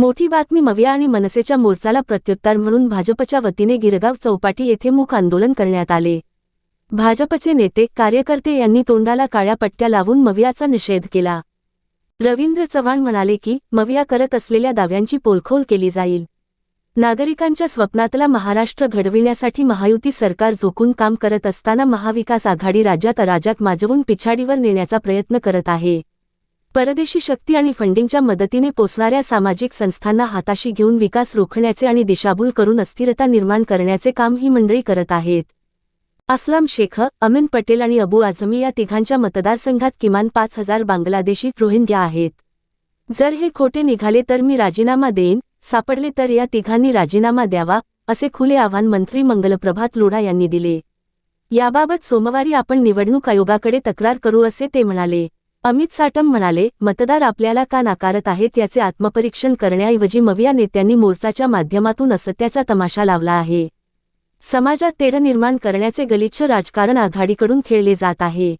मोठी बातमी मविया आणि मनसेच्या मोर्चाला प्रत्युत्तर म्हणून भाजपच्या वतीने गिरगाव चौपाटी येथे मूक आंदोलन करण्यात आले. भाजपचे नेते कार्यकर्ते यांनी तोंडाला काळ्या पट्ट्या लावून मवियाचा निषेध केला. रवींद्र चव्हाण म्हणाले की मविया करत असलेल्या दाव्यांची पोलखोल केली जाईल. नागरिकांच्या स्वप्नातला महाराष्ट्र घडविण्यासाठी महायुती सरकार झोकून काम करत असताना महाविकास आघाडी राज्यात अराजक माजवून पिछाडीवर नेण्याचा प्रयत्न करत आहे. परदेशी शक्ती आणि फंडिंगच्या मदतीने पोचणाऱ्या सामाजिक संस्थांना हाताशी घेऊन विकास रोखण्याचे आणि दिशाभूल करून अस्थिरता निर्माण करण्याचे काम ही मंडळी करत आहेत. असलम शेख अमीन पटेल आणि अबू आझमी या तिघांच्या मतदारसंघात किमान पाच हजार बांगलादेशी रोहिंग्या आहेत. जर हे खोटे निघाले तर मी राजीनामा देईन सापडले तर या तिघांनी राजीनामा द्यावा असे खुले आव्हान मंत्री मंगलप्रभात लोढा यांनी दिले. याबाबत सोमवारी आपण निवडणूक आयोगाकडे तक्रार करू असे ते म्हणाले. अमित साटम म्हणाले मतदार आपल्याला का नाकारत आहेत याचे आत्मपरीक्षण करण्याऐवजी मविया नेत्यांनी मोर्चाच्या माध्यमातून असत्याचा तमाशा लावला आहे. समाजात तेढ निर्माण करण्याचे गलिच्छ राजकारण आघाडीकडून खेळले जात आहे.